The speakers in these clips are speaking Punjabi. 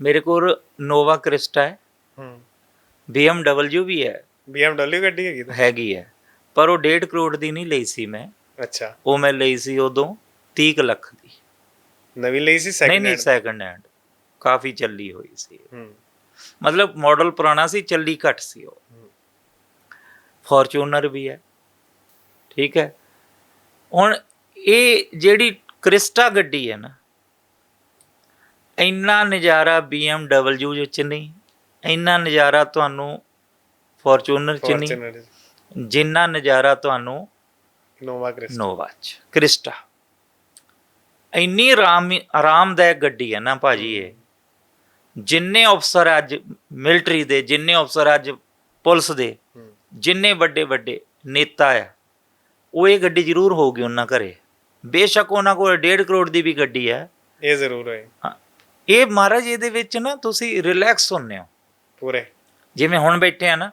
ਮੇਰੇ ਕੋਲ ਨੋਵਾ ਕ੍ਰਿਸਟਾ ਹੈ। ਹੂੰ। BMW ਵੀ ਹੈ। BMW ਗੱਡੀ ਹੈਗੀ ਤਾਂ। ਹੈਗੀ ਹੈ। ਪਰ ਉਹ 1.5 ਕਰੋੜ ਦੀ ਨਹੀਂ ਲਈ ਸੀ ਮੈਂ। ਅੱਛਾ। ਉਹ ਮੈਂ ਲਈ ਸੀ ਉਦੋਂ 30 ਕੁ ਲੱਖ ਦੀ। ਨਵੀਂ ਲਈ ਸੀ ਨਹੀਂ ਸੈਕਿੰਡ ਨਹੀਂ ਸੈਕੰਡ ਹੈਂਡ ਕਾਫੀ ਚੱਲੀ ਹੋਈ ਸੀ। ਹੂੰ। ਮਤਲਬ ਮਾਡਲ ਪੁਰਾਣਾ ਸੀ ਚੱਲੀ ਘੱਟ ਸੀ ਉਹ। ਫੋਰਚੂਨਰ ਵੀ ਹੈ। ਠੀਕ ਹੈ। ਹੁਣ ਇਹ ਜਿਹੜੀ ਕ੍ਰਿਸਟਾ ਗੱਡੀ ਹੈ ਨਾ ਇੰਨਾ ਨਜ਼ਾਰਾ BMW ਵਿੱਚ ਨਹੀਂ ਇੰਨਾ ਨਜ਼ਾਰਾ ਤੁਹਾਨੂੰ ਫੋਰਚੂਨਰ ਚ ਨਹੀਂ ਜਿੰਨਾ ਨਜ਼ਾਰਾ ਤੁਹਾਨੂੰ ਨੋਵਾ ਕ੍ਰਿਸਟਾ ਨੋਵਾ ਚ ਕ੍ਰਿਸਟਾ ਇੰਨੀ ਆਰਾਮ ਆਰਾਮਦਾਇਕ ਗੱਡੀ ਹੈ ਨਾ ਭਾਜੀ ਇਹ। ਜਿੰਨੇ ਅਫਸਰ ਅੱਜ ਮਿਲਟਰੀ ਦੇ ਜਿੰਨੇ ਅਫਸਰ ਅੱਜ ਪੁਲਿਸ ਦੇ ਹੂੰ। ਜਿੰਨੇ ਵੱਡੇ ਵੱਡੇ ਨੇਤਾ ਆ ਉਹ ਇਹ ਗੱਡੀ ਜ਼ਰੂਰ ਹੋਊਗੀ ਉਹਨਾਂ ਘਰੇ। ਬੇਸ਼ੱਕ ਉਹਨਾਂ ਕੋਲ 1.5 ਕਰੋੜ ਦੀ ਵੀ ਗੱਡੀ ਹੈ। ਇਹ ਜ਼ਰੂਰ ਹੈ ਹਾਂ, ਇਹ ਮਹਾਰਾਜ ਇਹਦੇ ਵਿੱਚ ਨਾ ਤੁਸੀਂ ਰਿਲੈਕਸ ਹੁੰਨੇ ਹੋ। ਪੂਰੇ। ਜਿਵੇਂ ਹੁਣ ਬੈਠੇ ਆ ਨਾ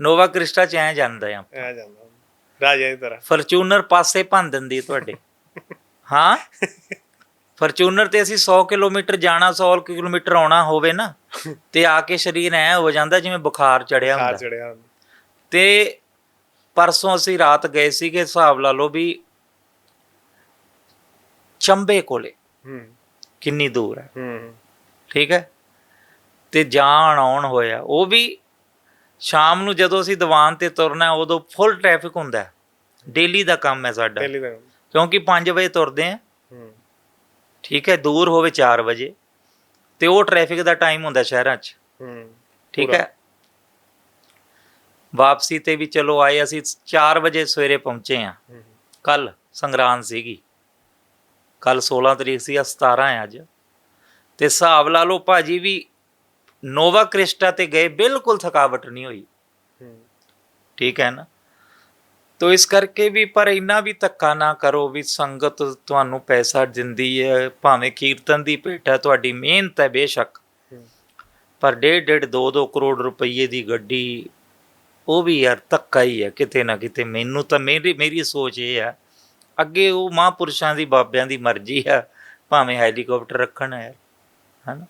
ਨੋਵਾ ਕ੍ਰਿਸਟਾ ਚ ਐ ਜਾਂਦਾ ਆ। ਆ ਜਾਂਦਾ। ਰਾਜਾ ਦੀ ਤਰ੍ਹਾਂ। ਫਰਚੂਨਰ ਪਾਸੇ ਭੰਨ ਦਿੰਦੀ ਤੁਹਾਡੇ। ਹਾਂ। ਫਰਚੂਨਰ ਤੇ ਅਸੀਂ 100 ਕਿਲੋਮੀਟਰ ਜਾਣਾ 100 ਕਿਲੋਮੀਟਰ ਆਉਣਾ ਹੋਵੇ ਨਾ ਤੇ ਆ ਕੇ ਸਰੀਰ ਐ ਹੋ ਜਾਂਦਾ ਜਿਵੇਂ ਬੁਖਾਰ ਚੜਿਆ ਹੁੰਦਾ। ਚੜਿਆ ਹੁੰਦਾ। ਤੇ ਪਰਸੋਂ ਅਸੀਂ ਰਾਤ ਗਏ ਸੀਗੇ ਹਿਸਾਬ ਲਾ ਲਓ ਵੀ ਚੰਬੇ ਕੋਲੇ। ਹੂੰ। ਕਿੰਨੀ ਦੂਰ ਹੈ। ਹੂੰ। ਠੀਕ ਹੈ? ਤੇ ਜਾਣ ਆਉਣ ਹੋਇਆ ਉਹ ਵੀ ਸ਼ਾਮ ਨੂੰ ਜਦੋਂ ਅਸੀਂ ਦੀਵਾਨ ਤੇ ਤੁਰਨਾ ਉਦੋਂ ਫੁੱਲ ਟ੍ਰੈਫਿਕ ਹੁੰਦਾ ਹੈ। ਡੇਲੀ ਦਾ ਕੰਮ ਹੈ ਸਾਡਾ। ਕਿਉਂਕਿ 5 ਵਜੇ ਤੁਰਦੇ ਆ ਹੂੰ। ਠੀਕ ਹੈ? ਦੂਰ ਹੋਵੇ 4 ਵਜੇ। ਤੇ ਉਹ ਟ੍ਰੈਫਿਕ ਦਾ ਟਾਈਮ ਹੁੰਦਾ ਸ਼ਹਿਰਾਂ 'ਚ। ਹੂੰ। ਠੀਕ। ਹੈ? ਵਾਪਸੀ ਤੇ ਵੀ ਚਲੋ ਆਏ ਅਸੀਂ 4 ਵਜੇ ਸਵੇਰੇ ਪਹੁੰਚੇ ਆ ਹੂੰ। ਕੱਲ ਸੰਗਰਾਂਦ ਸੀਗੀ। ਕੱਲ 16 ਤਰੀਕ ਸੀ ਆ 17 ਹੈ ਅੱਜ। ਤੇ ਹਿਸਾਬ ਲਾ ਲਓ ਭਾਜੀ ਵੀ ਨੋਵਾ ਕ੍ਰਿਸਟਾ ਤੇ ਗਏ ਬਿਲਕੁਲ ਥਕਾਵਟ ਨਹੀਂ ਹੋਈ। ਠੀਕ ਹੈ ਨਾ? ਤੋ ਇਸ ਕਰਕੇ ਵੀ ਪਰ ਇੰਨਾ ਵੀ ਧੱਕਾ ਨਾ ਕਰੋ ਵੀ ਸੰਗਤ ਤੁਹਾਨੂੰ ਪੈਸਾ ਦਿੰਦੀ ਹੈ ਭਾਵੇਂ ਕੀਰਤਨ ਦੀ ਭੇਟ ਹੈ ਤੁਹਾਡੀ ਮਿਹਨਤ ਹੈ ਬੇਸ਼ੱਕ। ਪਰ ਡੇਢ ਡੇਢ 2 2 ਕਰੋੜ ਰੁਪਏ ਦੀ ਗੱਡੀ ਉਹ ਵੀ ਯਾਰ ਧੱਕਾ ਹੀ ਹੈ ਕਿਤੇ ਨਾ ਕਿਤੇ। ਮੈਨੂੰ ਤਾਂ ਮੇਰੀ ਮੇਰੀ ਸੋਚ ਇਹ ਹੈ ਅੱਗੇ ਉਹ ਮਹਾਂਪੁਰਸ਼ਾਂ ਦੀ ਬਾਬਿਆਂ ਦੀ ਮਰਜ਼ੀ ਆ ਭਾਵੇਂ ਹੈਲੀਕਾਪਟਰ ਰੱਖਣ ਹੈ ਯਾਰ ਹਨਾ?